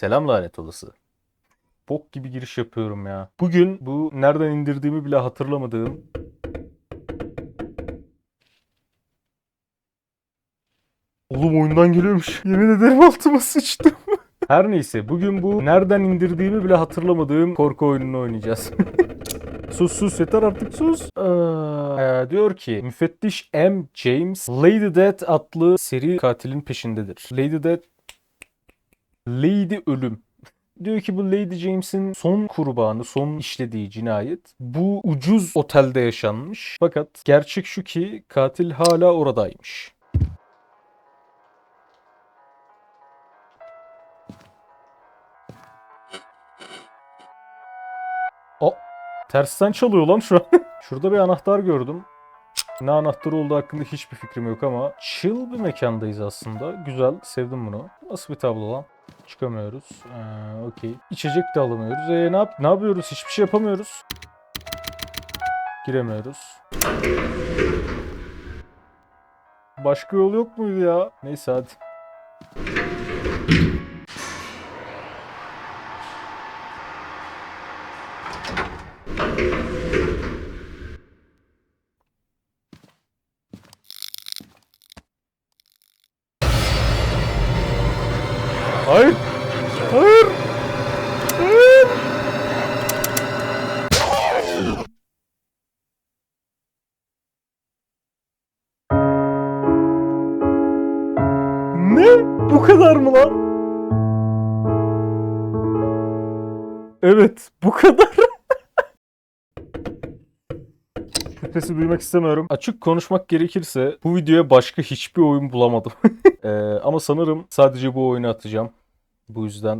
Selam lanet olası. Bok gibi giriş yapıyorum ya. Bugün bu nereden indirdiğimi bile hatırlamadığım Oğlum oyundan geliyormuş. Yemin ederim altıma sıçtım. Her neyse bugün bu nereden indirdiğimi bile hatırlamadığım korku oyununu oynayacağız. sus sus yeter artık sus. Ee, diyor ki müfettiş M. James Lady Death adlı seri katilin peşindedir. Lady Death Lady Ölüm. Diyor ki bu Lady James'in son kurbanı, son işlediği cinayet bu ucuz otelde yaşanmış. Fakat gerçek şu ki katil hala oradaymış. O tersten çalıyor lan şu an. Şurada bir anahtar gördüm. Ne anahtarı olduğu hakkında hiçbir fikrim yok ama chill bir mekandayız aslında. Güzel, sevdim bunu. Nasıl bir tablo lan? Çıkamıyoruz. Ee, Okey. İçecek de alamıyoruz. Ee, ne, yap ne yapıyoruz? Hiçbir şey yapamıyoruz. Giremiyoruz. Başka yol yok muydu ya? Neyse hadi. Hayır. Hayır. Hayır. Ne? Bu kadar mı lan? Evet, bu kadar. Şüphesi duymak istemiyorum. Açık konuşmak gerekirse bu videoya başka hiçbir oyun bulamadım. Ee, ama sanırım sadece bu oyunu atacağım. Bu yüzden